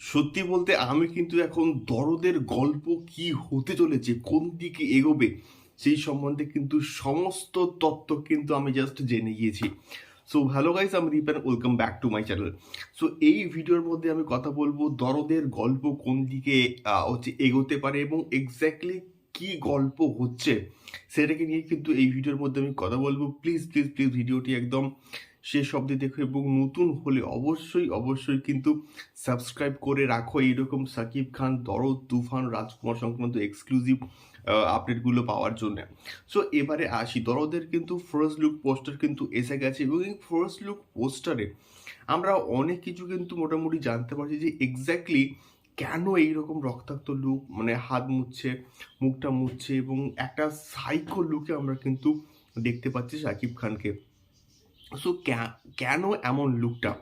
সত্যি বলতে আমি কিন্তু এখন দরদের গল্প কি হতে চলেছে, কোন দিকে এগোবে, সেই সম্বন্ধে কিন্তু সমস্ত তত্ত্ব কিন্তু আমি জাস্ট জেনে গিয়েছি। সো হ্যালো গাইস আমি Ripen welcome back to my channel so এই ভিডিওর মধ্যে আমি কথা বলব দরদের গল্প কোন দিকে হচ্ছে এগোতে পারে এবং এক্স্যাক্টলি কি গল্প হচ্ছে, সেটাকে নিয়ে কিন্তু এই ভিডিওর মধ্যে আমি কথা বলব। প্লিজ প্লিজ প্লিজ ভিডিওটি একদম শেষ অবধি দেখো, এবং নতুন হলে অবশ্যই অবশ্যই কিন্তু সাবস্ক্রাইব করে রাখো। এইরকম সাকিব খান, দরদ, তুফান, রাজকুমার সংক্রান্ত এক্সক্লুসিভ আপডেটগুলো পাওয়ার জন্য। সো এবারে আসি। দরদের কিন্তু ফার্স্ট লুক পোস্টার কিন্তু এসে গেছে, এবং এই ফার্স্ট লুক পোস্টারে আমরা অনেক কিছু কিন্তু মোটামুটি জানতে পারছি যে এক্স্যাক্টলি কেন এইরকম রক্তাক্ত লুক মানে হাত মুছছে, মুখটা মুছছে, এবং একটা সাইকো লুকে আমরা কিন্তু দেখতে পাচ্ছি শাকিব খানকে। সো কেন এমন লুকটা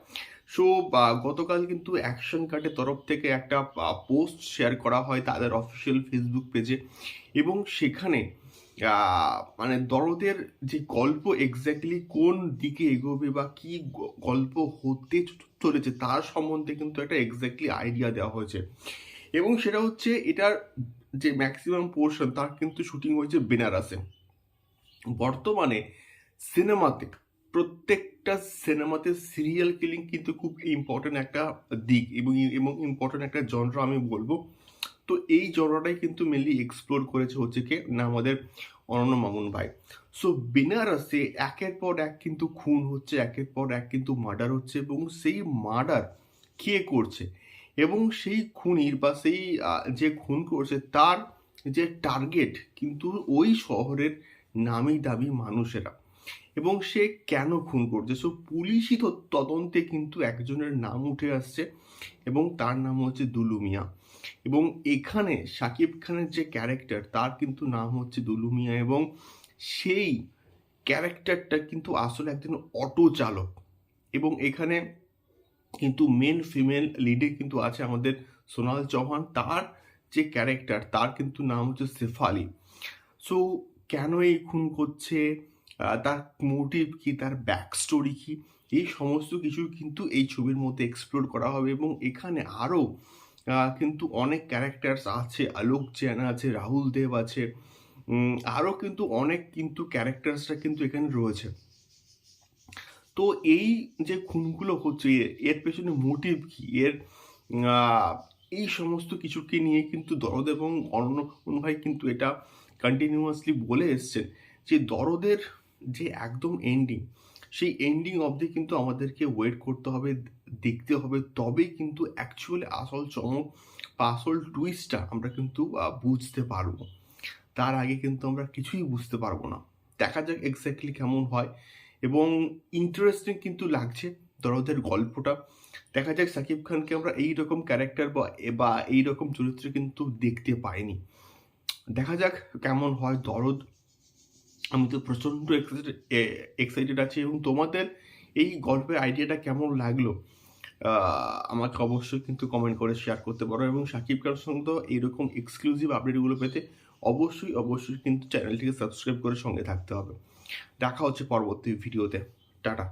সো গতকাল কিন্তু অ্যাকশন কার্ডের তরফ থেকে একটা পোস্ট শেয়ার করা হয় তাদের অফিসিয়াল ফেসবুক পেজে এবং সেখানে মানে দরদের যে গল্প এক্স্যাক্টলি কোন দিকে এগোবে বা কি গল্প হতে চলেছে তার সম্বন্ধে কিন্তু একটা এক্স্যাক্টলি আইডিয়া দেওয়া হয়েছে। এবং সেটা হচ্ছে এটার যে ম্যাক্সিমাম পোর্শন তার কিন্তু শুটিং হয়েছে বেনারসে বর্তমানে সিনেমাতে প্রত্যেকটা সিনেমাতে সিরিয়াল কিলিং কিন্তু খুব ইম্পর্টেন্ট একটা দিক এবং এবং ইম্পর্টেন্ট একটা জনরা আমি বলব। তো এই জনরাটাই কিন্তু মেনলি এক্সপ্লোর করেছে হচ্ছে কে না আমাদের অনন্য মামুন ভাই। সো বেনারসে একের পর এক কিন্তু খুন হচ্ছে, একের পর এক কিন্তু মার্ডার হচ্ছে এবং সেই মার্ডার কে করছে? এবং সেই খুনির বা সেই যে খুন করছে তার যে টার্গেট কিন্তু ওই শহরের নামি দামি মানুষেরা। এবং সে কেন খুন করছে? সো পুলিশি ত- তদন্তে কিন্তু একজনের নাম উঠে আসছে এবং তার নাম হচ্ছে দুলুমিয়া এবং এখানে শাকিব খানের যে ক্যারেক্টার, তার কিন্তু নাম হচ্ছে দুলু মিয়া এবং সেই ক্যারেক্টারটা কিন্তু আসলে একজন অটো চালক। এবং এখানে কিন্তু মেন ফিমেল লিডে কিন্তু আছে আমাদের সোনাল চৌহান, তার যে ক্যারেক্টার, তার কিন্তু নাম হচ্ছে শেফালি সো কেন এই খুন করছে? তার মোটিভ কি, তার ব্যাক স্টোরি কি, এই সমস্ত কিছু কিন্তু এই ছবির মধ্যে এক্সপ্লোর করা হবে এবং এখানে আরও কিন্তু অনেক ক্যারেক্টার্স আছে, আলোক চ্যান আছে, রাহুল দেব আছে আরও কিন্তু অনেক কিন্তু ক্যারেক্টার্সরা কিন্তু এখানে রয়েছে। তো এই যে খুনগুলো হচ্ছে এর পেছনে মোটিভ কি? এর এই সমস্ত কিছুকে নিয়ে কিন্তু দরদ এবং অন্য ভাই কিন্তু এটা কন্টিনিউয়াসলি বলে এসছেন যে দরদের যে একদম এন্ডিং সেই এন্ডিং অবধি কিন্তু আমাদেরকে ওয়েট করতে হবে, দেখতে হবে। তবেই কিন্তু অ্যাকচুয়ালি আসল চমক বা আসল টুইস্টটা আমরা কিন্তু বুঝতে পারব। তার আগে কিন্তু আমরা কিছুই বুঝতে পারব না। দেখা যাক এক্স্যাক্টলি কেমন হয়। এবং ইন্টারেস্টিং কিন্তু লাগছে দরদের গল্পটা। দেখা যাক সাকিব খানকে আমরা এই রকম ক্যারেক্টার বা বা এই রকম চরিত্রে কিন্তু দেখতে পাইনি। দেখা যাক কেমন হয় দরদ। আমি তো প্রচণ্ড এক্সাইটেড এক্সাইটেড আছি এবং তোমাদের এই গল্পের আইডিয়াটা কেমন লাগল আমাকে অবশ্যই কিন্তু কমেন্ট করে শেয়ার করতে পারো এবং সাকিব খানের সঙ্গে তো এইরকম এক্সক্লুসিভ আপডেটগুলো পেতে অবশ্যই অবশ্যই কিন্তু চ্যানেলটিকে সাবস্ক্রাইব করে সঙ্গে থাকতে হবে। দেখা হচ্ছে পরবর্তী ভিডিওতে টাটা।